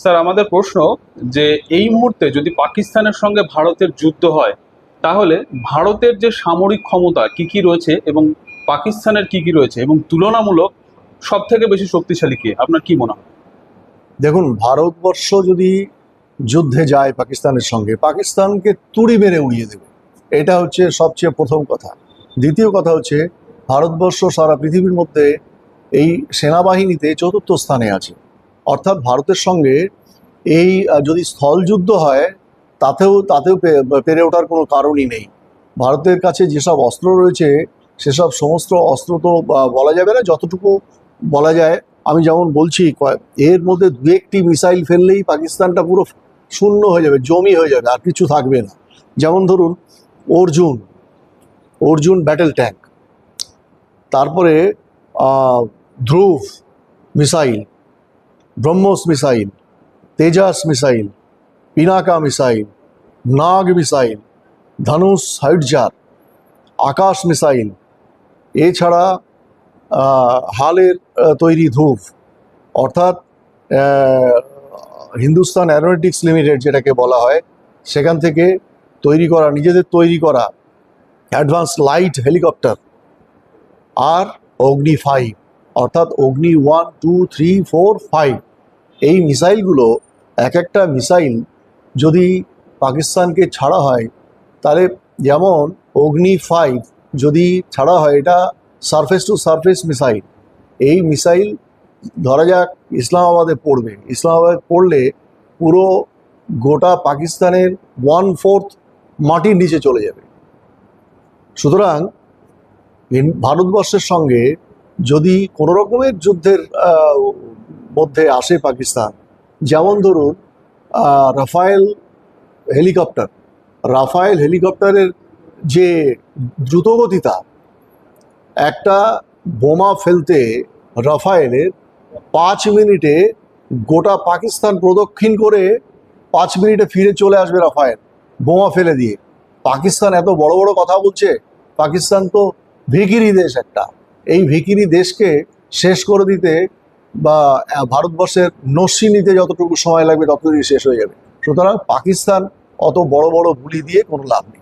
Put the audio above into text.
Sir, আমাদের প্রশ্ন যে এই মুহূর্তে যদি পাকিস্তানের সঙ্গে ভারতের যুদ্ধ হয়, তাহলে ভারতের যে সামরিক ক্ষমতা কি কি রয়েছে এবং পাকিস্তানের কি কি রয়েছে এবং তুলনামূলক সব থেকে বেশি শক্তিশালী কে? আপনার কি মনে হয়? দেখুন, ভারতবর্ষ যদি যুদ্ধে যায় পাকিস্তানের সঙ্গে, পাকিস্তানকে তুড়ি মেরে উড়িয়ে দেবে। এটা হচ্ছে সবচেয়ে প্রথম কথা। দ্বিতীয় কথা হচ্ছে, ভারতবর্ষ সারা পৃথিবীর মধ্যে এই সেনাবাহিনীতে চতুর্থ স্থানে আছে। অর্থাৎ ভারতের সঙ্গে এই যদি স্থলযুদ্ধ হয়, তাতেও তাতেও পেরে ওঠার কোনো কারণই নেই। ভারতের কাছে যেসব অস্ত্র রয়েছে, সেসব সমস্ত অস্ত্র তো বলা যাবে না, যতটুকু বলা যায়। আমি যেমন বলছি এর মধ্যে দু একটি মিসাইল ফেললেই পাকিস্তানটা পুরো শূন্য হয়ে যাবে, জমি হয়ে যাবে, আর কিছু থাকবে না। যেমন ধরুন, অর্জুন অর্জুন ব্যাটেল ট্যাঙ্ক তারপরে Dhruv missile BrahMos missile Tejas missile Pinaka missile Nag missile Dhanush howitzer Akash missile এছাড়া হালের তৈরি ধূপ, অর্থাৎ হিন্দুস্তান অ্যারোনটিক্স লিমিটেড যেটাকে বলা হয়, সেখান থেকে তৈরি করা, নিজেদের তৈরি করা অ্যাডভান্স লাইট হেলিকপ্টার আর অগ্নি ফাইভ অর্থাৎ Agni one two three four five এই মিসাইলগুলো এক একটা মিসাইল যদি পাকিস্তানকে ছাড়া হয়, তাহলে যেমন অগ্নি ফাইভ যদি ছাড়া হয়, এটা সারফেস টু সারফেস মিসাইল। এই মিসাইল ধরা যাক ইসলামাবাদে পড়বে। ইসলামাবাদে পড়লে পুরো গোটা পাকিস্তানের ওয়ান ফোর্থ মাটির নিচে চলে যাবে। সুতরাং ভারতবর্ষের সঙ্গে যদি কোনো রকমের যুদ্ধের মধ্যে আসে পাকিস্তান। যেমন ধরুন রাফায়েল হেলিকপ্টার। রাফায়েল হেলিকপ্টারের যে দ্রুতগতিতা, একটা বোমা ফেলতে রাফায়েলের পাঁচ মিনিটে গোটা পাকিস্তান প্রদক্ষিণ করে পাঁচ মিনিটে ফিরে চলে আসবে রাফায়েল, বোমা ফেলে দিয়ে। পাকিস্তান এত বড় বড় কথা বলছে, পাকিস্তান তো ভিকিরি দেশ একটা। এই ভিকিরি দেশকে শেষ করে দিতে বা ভারতবর্ষের নস্যি নিতে যতটুকু সময় লাগবে ততটুকু শেষ হয়ে যাবে। সুতরাং পাকিস্তান অত বড় বড় বুলি দিয়ে কোনো লাভ নেই।